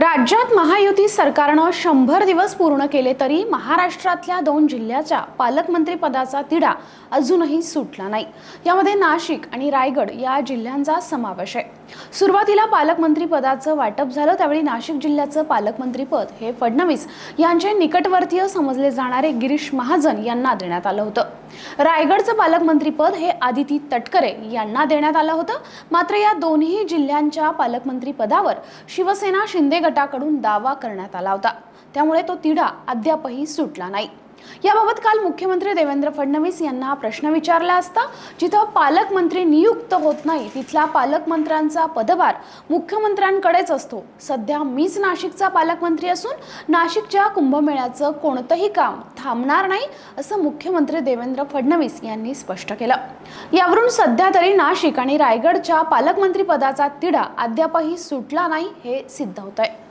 राज्यात महायुती सरकारनं शंभर दिवस पूर्ण केले तरी महाराष्ट्रातल्या दोन जिल्ह्याच्या पालकमंत्री पदाचा तिढा अजूनही सुटला नाही. यामध्ये नाशिक आणि रायगड या जिल्ह्यांचा समावेश आहे. सुरुवातीला पालकमंत्री पदाचं वाटप झालं त्यावेळी नाशिक जिल्ह्याचं पालकमंत्रीपद हे फडणवीस यांचे निकटवर्तीय समजले जाणारे गिरीश महाजन यांना देण्यात आलं होतं. रायगडचं पालकमंत्रीपद हे आदिती तटकरे यांना देण्यात आलं होतं. मात्र या दोन्ही जिल्ह्यांच्या पालकमंत्री पदावर शिवसेना शिंदे गटाकडून दावा करण्यात आला होता. त्यामुळे तो तिढा अद्यापही सुटला नाही. याबाबत काल मुख्यमंत्री देवेंद्र फडणवीस यांना प्रश्न विचारला असता जिथं पालकमंत्री नियुक्त होत नाही तिथला पालकमंत्र्यांचा पदभार मुख्यमंत्र्यांकडेच असतो. सध्या मीच नाशिकचा पालकमंत्री असून नाशिकच्या कुंभमेळ्याचं कोणतंही काम थांबणार नाही असं मुख्यमंत्री देवेंद्र फडणवीस यांनी स्पष्ट केलं. यावरून सध्या तरी नाशिक आणि रायगडच्या पालकमंत्री पदाचा तिढा अद्यापही सुटला नाही हे सिद्ध होत आहे